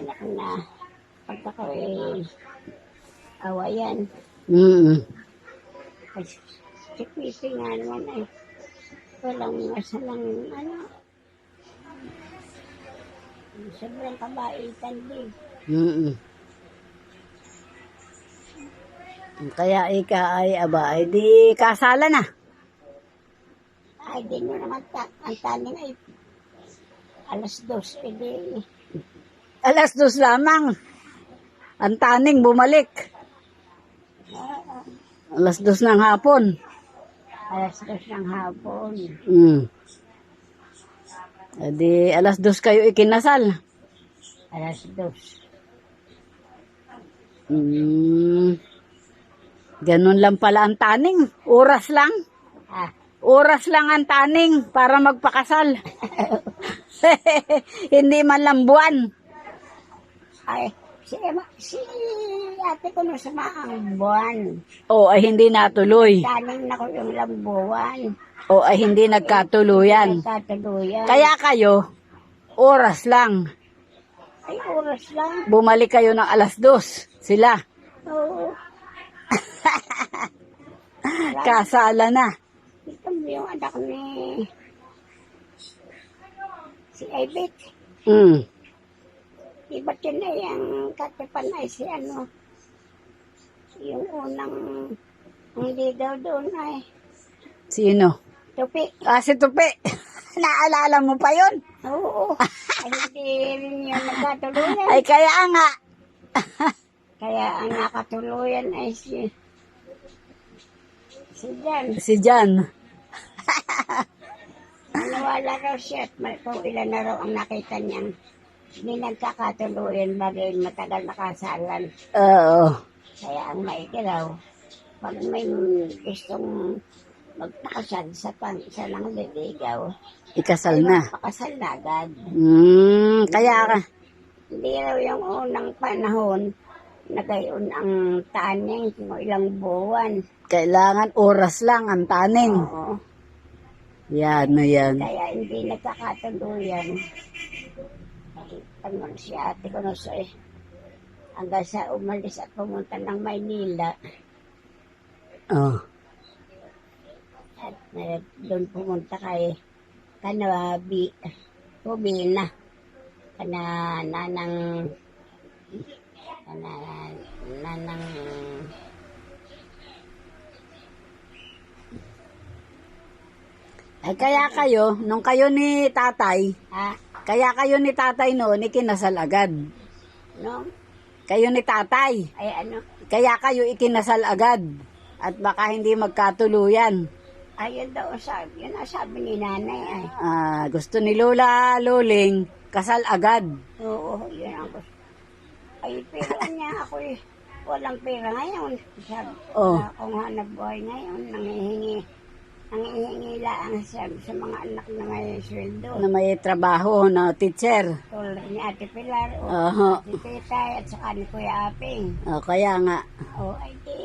anak na pagka ko eh, awayan. Mm. Ay, si Pipi nga naman ay walang masalang ano. Sobrang kabaitan din. Mm. Kaya ika ay aba, ay di kasala na. Ay, di mo naman ta ang taning ay alas dos. Eh di, Alas dos lamang. Ang taning bumalik. Alas dos ng hapon. alas dos ng hapon. Mm. Eh di alas dos kayo ikinasal. Alas dos. Mm. Ganun lang pala ang taning. Oras lang. Ah, Oras lang ang taning para magpakasal. Hindi man lang buwan. Ay, si, Emma, si ate ko nung samaang buwan. O ay hindi natuloy. Taning na ko yung lambuwan. O ay hindi nagkatuluyan. Katuluyan. Kaya kayo, oras lang. Ay, oras lang. Bumalik kayo ng alas dos. Sila. Oo. Kasala na. Ito mo yung anak ni si Ibit. Mm. Iba't yun na yung katipan ay si ano. Yung unang hindi daw doon ay Sino? tupi. Ah, si Tupi. Naalala mo pa yun? Oo. ay hindi rin yung nagkatuluyan. Ay kaya nga. Kaya ang nakatuluyan ay si si Jan. Si Jan. Maniwala raw siya at kung ilan na raw ang nakita niyang hindi nagkakatuluyan bagay matagal nakasalan. Oo. Kaya ang maigi raw, pag may gustong magpakasal sa pang isa ng liligaw, Ikasal na. pakasal na agad. Mm, kaya ka. Hindi raw yung unang panahon na gayon ang taning kung ilang buwan. Kailangan oras lang ang taning. Oo. Yan, no yan. Kaya hindi nagkakatuluyan. Tangon si ate ko na sa hanggang sa umalis at pumunta ng Maynila. Oh. at eh, doon pumunta kay Kanabi. Rubina kana nanang kana nanang Ay kaya kayo, nung kayo ni tatay, ha kaya kayo ni tatay noon ikinasal agad. no Kayo ni tatay, ay ano kaya kayo ikinasal agad. At baka hindi magkatuluyan. ayun daw sabi yun ang sabi ni nanay ay Ah, gusto ni Lola Loling, kasal agad. Oo, yun ang gusto. Ay, pera niya ako eh. Walang pera ngayon. Sabi, Oh. kung hanap buhay ngayon, nangihingi. Nangihingi lang sa, sa mga anak na may sweldo. Na may trabaho na teacher. Tulad ni Ate Pilar, o Oho. si Titay, at saka ni Kuya Aping. Oh, kaya nga. O, ay di,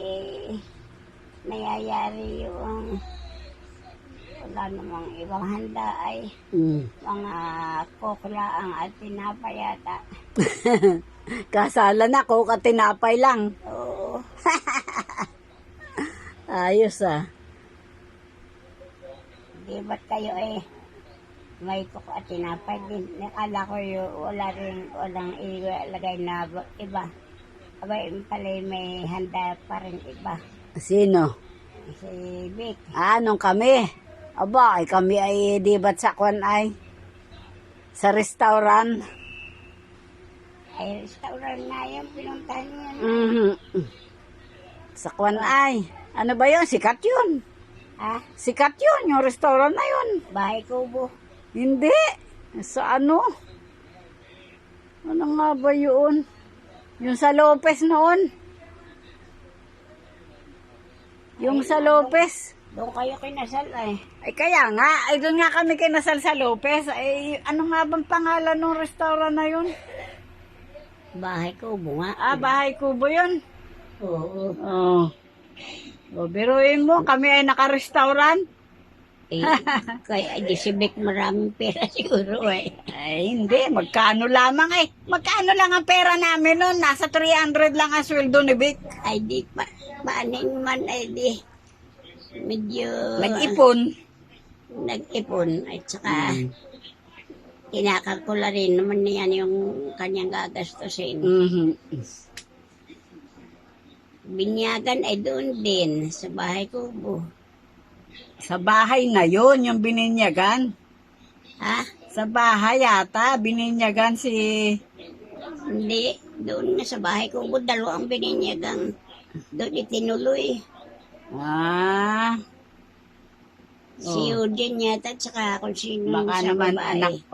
nayayari yung wala namang ibang handa ay Mm. mga kokla ang at pinapayata. Kasala na ko, katinapay lang. Oo. Ayos ah. Di ba't kayo eh, may cook at tinapay din. Nakala ko yung wala rin, walang ilagay na ba- iba. Abay, pala may handa pa rin iba. Sino? Si Vic, Ah, nung kami. Aba, ay kami ay di ba't sa kwan ay? Sa restaurant. ay restaurant nga yung pinuntahan niya. Mhm. Sa kwan ay. Ano ba yun? Sikat yun. Ha? Sikat yun, yung restaurant na yun. Bahay kubo. Hindi. Sa ano? Ano nga ba yun? Yung sa Lopez noon. Yung sa Lopez. Doon kayo kinasal eh. Ay kaya nga, ay doon nga kami kinasal sa Lopez. Ay ano nga bang pangalan ng restaurant na yun? Bahay kubo nga. Ah, Bahay Kubo yun. Oo. Oh. O, biruin mo, kami ay naka-restaurant. Eh, kaya di si Vic maraming pera siguro eh. Ay, hindi. Magkano lamang eh. Magkano lang ang pera namin noon? Nasa 300 lang ang sweldo ni Vic. Ay di pa, paanin man ay di. Medyo Nag-ipon. nag-ipon at saka kinakalkula rin naman niyan yung kanyang gagastusin. Mhm. Binyagan ay doon din sa bahay kubo. Sa bahay na yon yung bininyagan. Ha? Sa bahay yata, bininyagan si... Hindi. Doon nga sa bahay kubo, dalawang bininyagang doon itinuloy. Ah, Si Eugene yata at saka kung sino baka sa naman babae. anak ko.